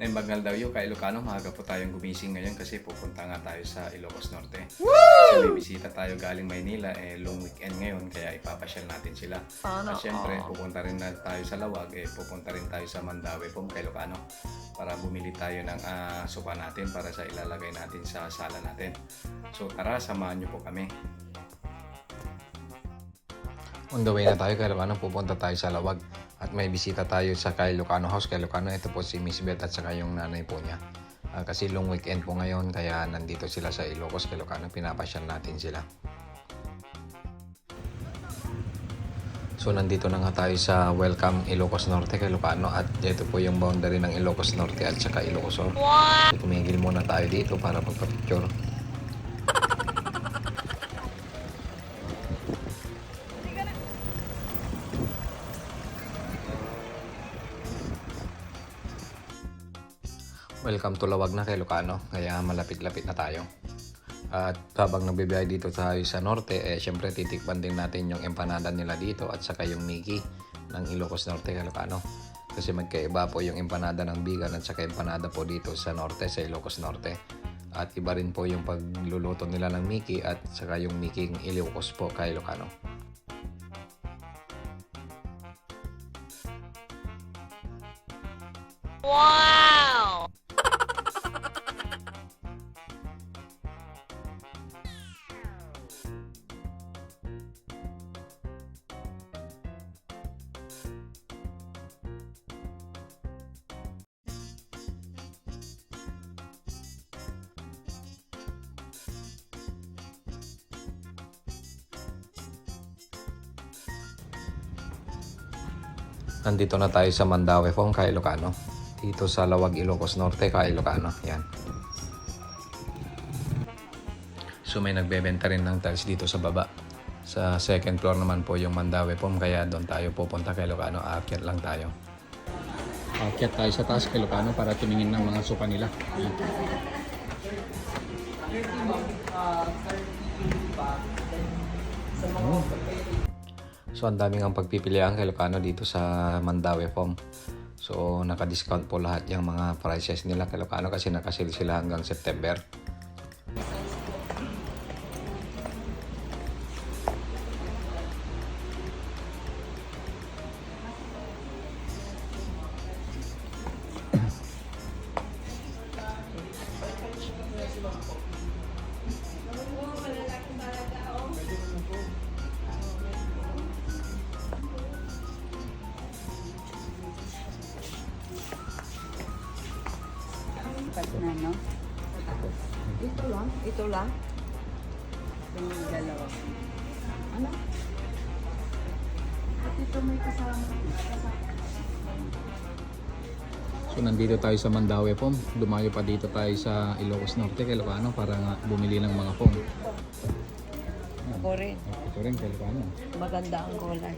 Naimbagal daw yun, kay Ilocano, maaga po tayong gumising ngayon kasi pupunta nga tayo sa Ilocos Norte. Kasi may bisita tayo galing Maynila, eh long weekend ngayon, kaya ipapasyal natin sila. Sana At syempre, pupunta rin na tayo sa Lawag, eh pupunta rin tayo sa Mandawi po, kay Ilocano, para bumili tayo ng ah, sopa natin para sa ilalagay natin sa sala natin. So tara, samahan niyo po kami. On the way na tayo Ilocano, pupunta tayo sa Lawag at may bisita tayo sa kay Ilocano House. Kay Ilocano, ito po si Miss Beth at saka yung nanay po niya. Ah, kasi long weekend po ngayon, kaya nandito sila sa Ilocos, kay Ilocano, pinapasyal natin sila. So nandito na nga tayo sa Welcome Ilocos Norte kay Ilocano at ito po yung boundary ng Ilocos Norte at saka Ilocos Sur. Tumigil muna tayo dito para magpa-picture. Welcome to Lawag na kay Ilocano, kaya malapit-lapit na tayo. At habang nagbibiyahe dito tayo sa norte, eh syempre titikman din natin yung empanada nila dito at saka yung Miki ng Ilocos Norte, Calocano. Kasi magkaiba po yung empanada ng Bigan at saka empanada po dito sa norte, sa Ilocos Norte. At iba rin po yung pagluluto nila ng Miki at saka yung Miki Ilocos po kay Ilocano. Wow! Nandito na tayo sa Mandaue kay Ilocano. Dito sa Lawag, Ilocos Norte Ilocano. Yan. So may nagbebenta rin ng tiles dito sa baba. Sa second floor naman po yung Mandaue Farm kaya doon tayo pupunta kay. Aakyat lang tayo. Aakyat tayo sa taas kay para tumingin ng mga sopa nila. So ang daming ang pagpipilian kay Lucano dito sa Mandaue Farm. So naka-discount po lahat yung mga prices nila kay Lucano kasi nakasale sila hanggang September. Pat na, no? Ito lang? Ito lang? Yung dalawa. Ano? At ito may kasama. kasama. So nandito tayo sa Mandaue Farm. Dumayo pa dito tayo sa Ilocos Norte Lucano para nga bumili ng mga foam. Ako rin. Ito rin Lucano. Maganda ang kulay.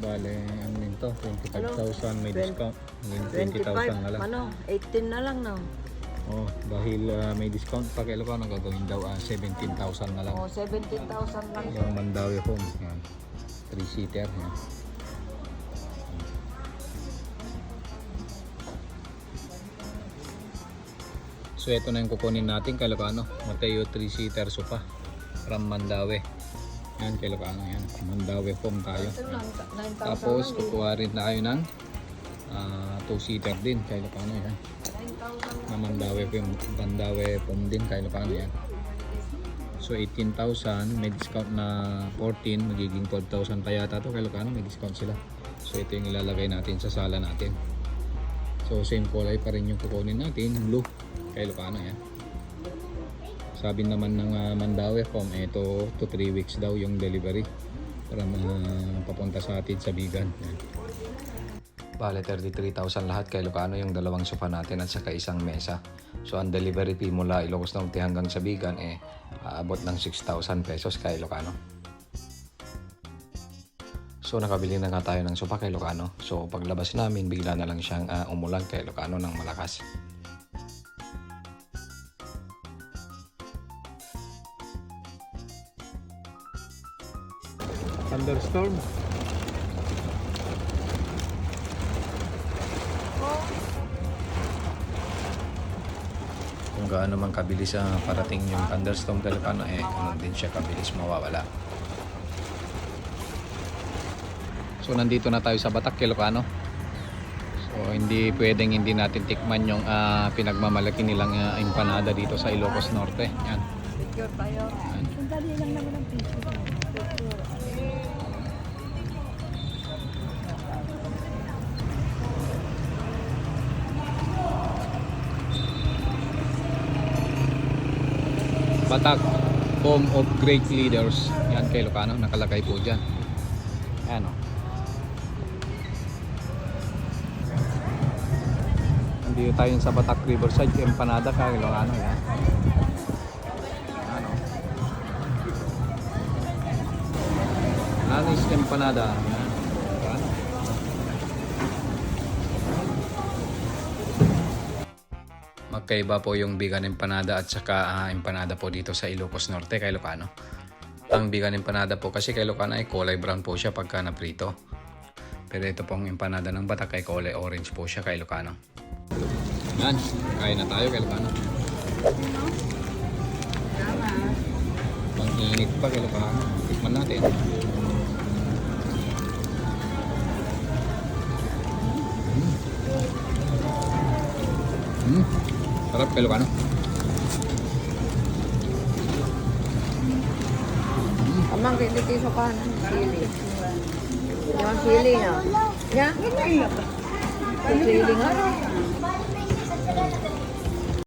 Bale, ano yun to? 25,000 may discount. Ngayon 20,000 na lang. Ano? 18 na lang, no? Oh, dahil ah, may discount pa kay Lucano gagawin daw ah, 17,000 na lang. O, 17,000 lang. Yung Mandawi Home. Yan. Three-seater. Yan. So ito na yung kukunin natin kay Lucano. Mateo 3-seater sofa from Mandawi. Yan kay Lucano. Yan. Mandawi Home tayo. Ito lang, 9,000 Tapos lang. kukuha rin tayo ng ah, 2-seater din kay Lucano. Yan. 9,000 Na Mandawi Home. Mandawi Home din kay Lucano. Yan. So 18,000, may discount na 14, magiging 12,000 pa yata to kay Lucano, may discount sila. So ito yung ilalagay natin sa sala natin. So same kulay pa rin yung kukunin natin, blue kay Lucano yan. Sabi naman ng uh, Mandawi Farm, ito to 3 weeks daw yung delivery para ma- papunta sa atin sa Bigan. Bale, 33,000 lahat kay Lucano yung dalawang sofa natin at saka isang mesa. So, ang delivery fee mula Ilocos Norte hanggang sa Bigan eh, aabot ng 6,000 pesos kay Lucano. So, nakabili na nga tayo ng sofa kay Lucano. So, paglabas namin, bigla na lang siyang ah, umulan kay Lucano ng malakas. Thunderstorm. Kung gaano man kabilis ang parating yung thunderstorm Galapano, eh, ganun din siya kabilis mawawala. So, nandito na tayo sa Batak, Ilocano. So, hindi pwedeng hindi natin tikman yung uh, pinagmamalaki nilang uh, empanada dito sa Ilocos Norte. Yan. Secure tayo. Yan. Ang dali lang naman ang pizza. Batak, home of great leaders. Yan kay Ilocano, nakalagay po dyan. Yan o. Nandito tayo sa Batak Riverside, Empanada kay Ilocano. Yan. Yan o. Anis Empanada. Yan. Magkaiba po yung vegan empanada at saka ah, empanada po dito sa Ilocos Norte kay Ilocano. Ang vegan empanada po kasi kay Ilocano ay kulay brown po siya pagka naprito. Pero ito pong empanada ng batak ay kulay orange po siya kay Ilocano. Yan, kain na tayo kay Ilocano. Pang init pa kay Ilocano. Tikman natin. Sarap kay Ilocano. Amang kiti sa kanan. Sili. Yung sili na. Ya? Sili nga.